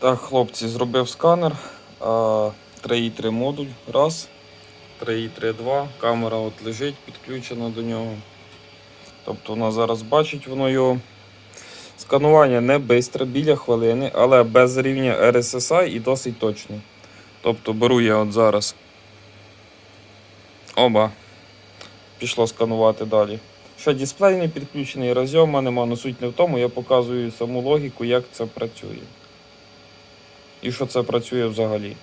Так, хлопці, зробив сканер. 3.3 модуль. Раз. 3.3 2. Камера от лежить, підключена до нього. Тобто вона зараз бачить воно його. Сканування не швидке, біля хвилини, але без рівня RSSI і досить точно. Тобто беру я от зараз. Оба. Пішло сканувати далі. Ще дисплей не підключений, розйома нема, але суть не в тому, я показую саму логіку, як це працює. І що це працює взагалі.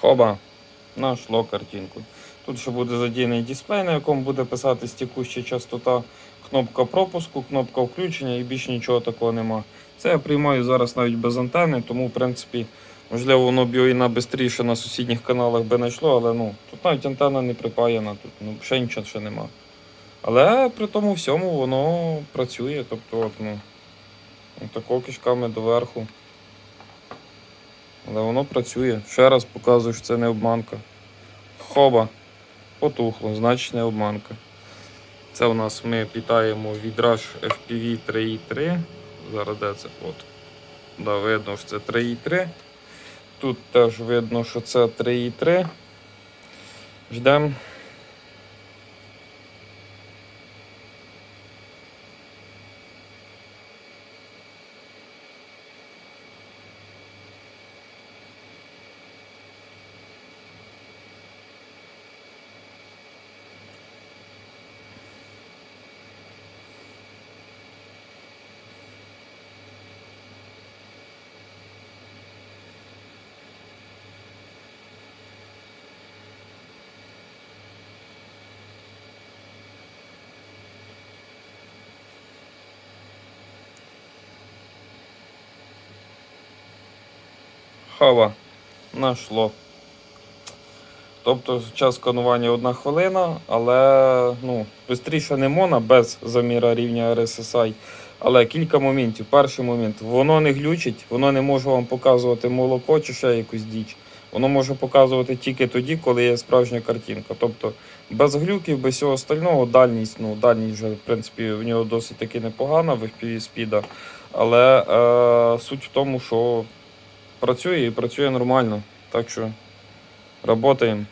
Хоба, нашло картинку. Тут ще буде задіяний дисплей, на якому буде писати текуща частота, кнопка пропуску, кнопка включення і більше нічого такого нема. Це я приймаю зараз навіть без антени, тому в принципі, можливо, воно б і на швидше на сусідніх каналах би знайшло, але ну, тут навіть антенна не припаяна, тут ну, ще нічого ще нема. Але при тому всьому воно працює, тобто от, ну, отако кишками доверху. Але воно працює. Ще раз показую, що це не обманка. Хоба. Потухло, значить не обманка. Це у нас ми питаємо відраж FPV 3.3. Зараз де це? От. Да, видно, що це 3.3. Тут теж видно, що це 3.3. Ждемо. Хава. Нашло. Тобто час сканування одна хвилина, але ну, швидше не можна без заміра рівня RSSI. Але кілька моментів. Перший момент, воно не глючить, воно не може вам показувати молоко чи ще якусь діч. Воно може показувати тільки тоді, коли є справжня картинка. Тобто без глюків, без всього остального, дальність, ну, дальність вже, в принципі, в нього досить таки непогана в FPV спіда. Але е, суть в тому, що працює і працює нормально. Так що Работаємо.